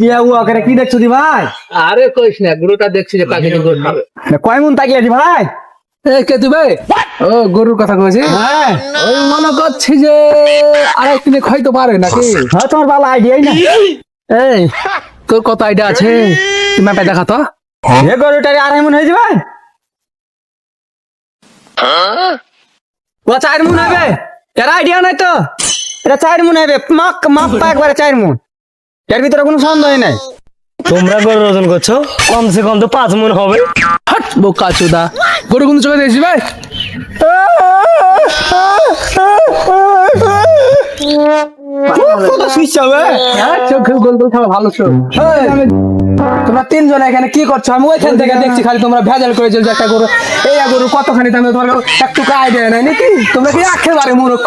কি ও আকারে কি দেখছ দি ভাই? আরে কইস না গরুটা দেখছি যে কাকে গরু খাবে। কয় মন তাকিয়ে ভাই? এ কে তুই ভাই? ও গরুর কথা হ্যাঁ। ওই মনে করছি যে আড়াই কিনে খাইতে পারে নাকি? হ্যাঁ তোমার ভালো আইডিয়াই না। এই তোর কত আইডিয়া আছে? ম্যাপে দেখা তো। এ গরুটারে আড়াই মন হয়ে যাবে ও চার মন হবে। এর আইডিয়া নাই তো। এটা চার মন হবে। মাক মাপ পা একবারে চার মন। এর ভিতরে কোনো সন্দেহ নাই। তোমরা গরু ওজন করছ? কমসে কম তো পাঁচ মন হবে। হট বোকা চোদা। গরু কিন্তু চলে দিয়েছি ভাই? হ্যাঁ, চোখ। চোখ তোমরা তিনজন এখানে কি করছ? আমি ওইখান থেকে দেখছি খালি তোমরা ভেজাল করে চলছো একটা গরু। এই গরু কতখানি দামে তোমার একটু আইডিয়া নাই নাকি? তোমরা কি একেবারে মূর্খ?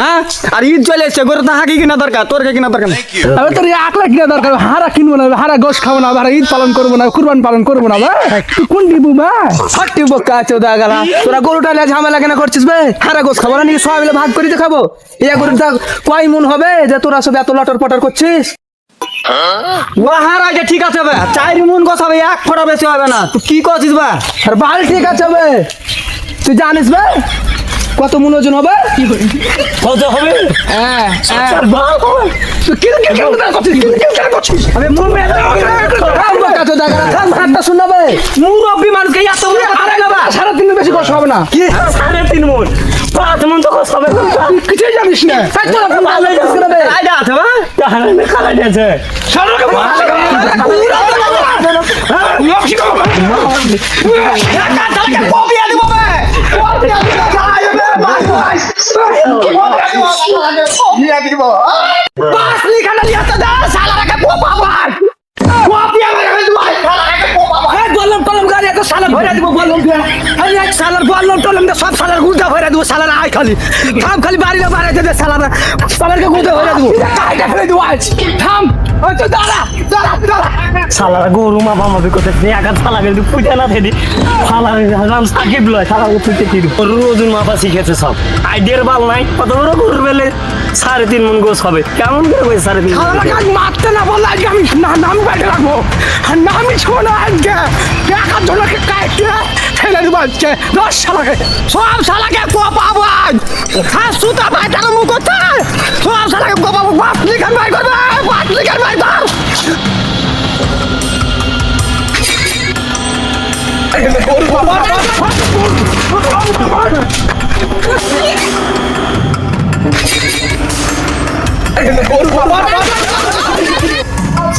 হ্যাঁ? আর ঈদ চলে এসছে গরু তো হাঁকি কিনা দরকার? তোর কে কিনা দরকার। আমি তোর একলা কিনা দরকার? হারা কিনবো না হারা গোশ খাব না হারা ঈদ পালন করব না কুরবান পালন করব না ভাই তুই কোন দিবু ভাই হট্টি বোকা চোদা গেলা তোরা গরুটা নিয়ে ঝামেলা কেন করছিস ভাই হারা গোশ খাব না নাকি সবাই মিলে ভাগ করে খাব এই গরুটা কয় মন হবে যে তোরা সব এত লটর পটর করছিস? ও হারা যে ঠিক আছে বে। চার মন গছাবে এক ফোঁটা বেশি হবে না। তুই কি করছিস বা? আর বাল ঠিক আছে বে। তুই জানিস বে? কত মন ওজন হবে? কত হবে? হ্যাঁ মুখ থাম হাতটা শুনবে মুরব্বী মানুষকে এত বেশি কষ্ট হবে না। কি? সাড়ে তিন মন। পাঁচ মন তো কষ্ট হবে। কিছুই জানিস না। ভালো জানিস না বে আইডা আছে বা খালাই দিয়েছে বললাম কলম গাড়ি এত সালা ভরে দিব বললাম আমি এক সালার বললাম টলম দিয়ে সব সালার গুলটা ভরে দিব সালার আয় খালি থাম খালি বাড়ি না বাড়ি দেবে সালার সালারকে গুলটা ভরে দিব দিব আজ থাম। ওই তো দাঁড়া দাঁড়া দাঁড়া। শালারা গরু মা মামাবি করতে একা শালা গেলে না শালা রাম সাকিব লয় শালা পুজতে কি গরু ওজন মাপা শিখেছে সব। আইডিয়ার বাল নাই কত বড় গরু বেলে সাড়ে তিন মন গোস হবে। কেমন করে সাড়ে তিন মারতে না বললে আজকে আমি না নাম বেঁধে রাখব। আর নামই শোনো আজকে। দেখার জন্য কাইটে দিব আজকে। দশ শালাকে। সব শালাকে কোপাবো আজ। হ্যাঁ সুতা ভাই টাকা মুখ করতে সব শালাকে কোপাবো। বাপ লিখান ভাই করবে, বাপ লিখান ভাই ধর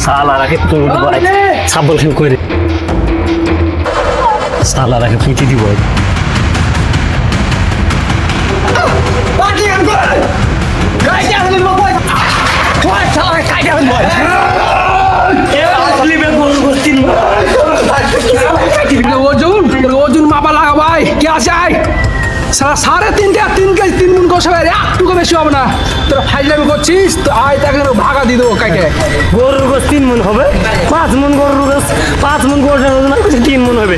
শালারাকে তোর ভাই সাবল খেল করে শালারাকে পিটি দিব। ওজন কে তিনটে তিন করছিস তো আয় তাকে ভাগা দিয়ে দেবো কাকে গরুর গোস তিন মন হবে পাঁচ মন গরুর পাঁচ মন করে তিন মন হবে।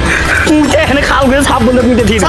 এখানে খাও করে সাপ বন্ধ পিঠে দিয়ে